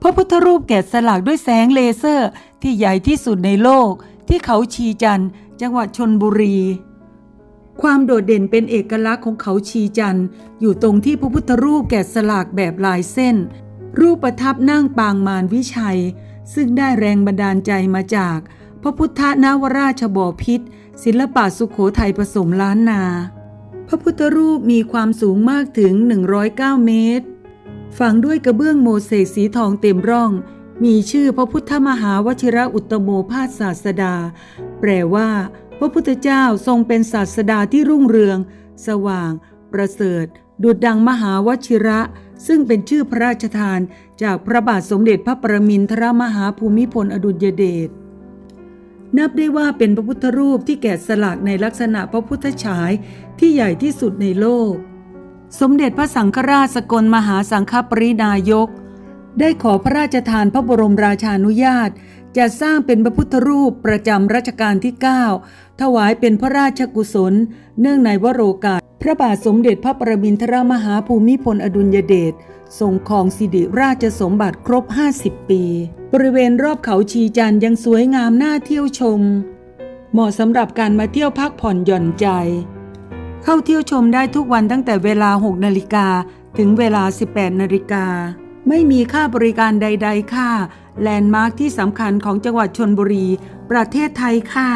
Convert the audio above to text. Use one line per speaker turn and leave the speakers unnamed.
พระพุทธรูปแกะสลักด้วยแสงเลเซอร์ที่ใหญ่ที่สุดในโลกที่เขาชีจันจังหวัดชนบุรี ความโดดเด่นเป็นเอกลักษณ์ของเขาชีจันอยู่ตรงที่พระพุทธรูปแกะสลักแบบลายเส้น รูปประทับนั่งปางมารวิชัย ซึ่งได้แรงบันดาลใจมาจาก พระพุทธนวราชบพิษศิลปะสุขโขทัยผสมล้านนา พระพุทธรูปมีความสูงมากถึง 109 เมตร ฝังด้วยกระเบื้องโมเสกสีทองเต็มร่อง มีชื่อพระพุทธมหาวชิระอุตโมภาสศาสดา แปลว่า พระพุทธเจ้าทรงเป็นศาสดาที่รุ่งเรือง สว่าง ประเสริฐ ดุจดังมหาวชิระ ซึ่งเป็นชื่อพระราชทาน จากพระบาทสมเด็จพระปรมินทรมหาภูมิพลอดุลยเดชนับได้ว่าเป็นพระพุทธรูปที่แกะสลักในลักษณะพระพุทธฉายที่ใหญ่ที่สุดในโลก สมเด็จพระสังฆราชสกลมหาสังฆปรินายก ได้ขอพระราชทานพระบรมราชานุญาตจะสร้างเป็นพระพุทธรูปประจำรัชกาลที่ 9 ถวายเป็นพระราชกุศล เนื่องในวโรกาส พระบาทสมเด็จพระประมินทรมหาภูมิพลอดุลยเดชทรงครองสิริราชสมบัติครบ 50 ปี บริเวณรอบเขาชีจันยังสวยงามน่าเที่ยวชม เหมาะสำหรับการมาเที่ยวพักผ่อนหย่อนใจ เข้าเที่ยวชมได้ทุกวันตั้งแต่เวลา 6 นาฬิกาถึงเวลา 18 นาฬิกา ไม่มีค่าบริการใด ๆ ค่ะ แลนด์มาร์คที่สำคัญของจังหวัดชนบุรี ประเทศไทยค่ะ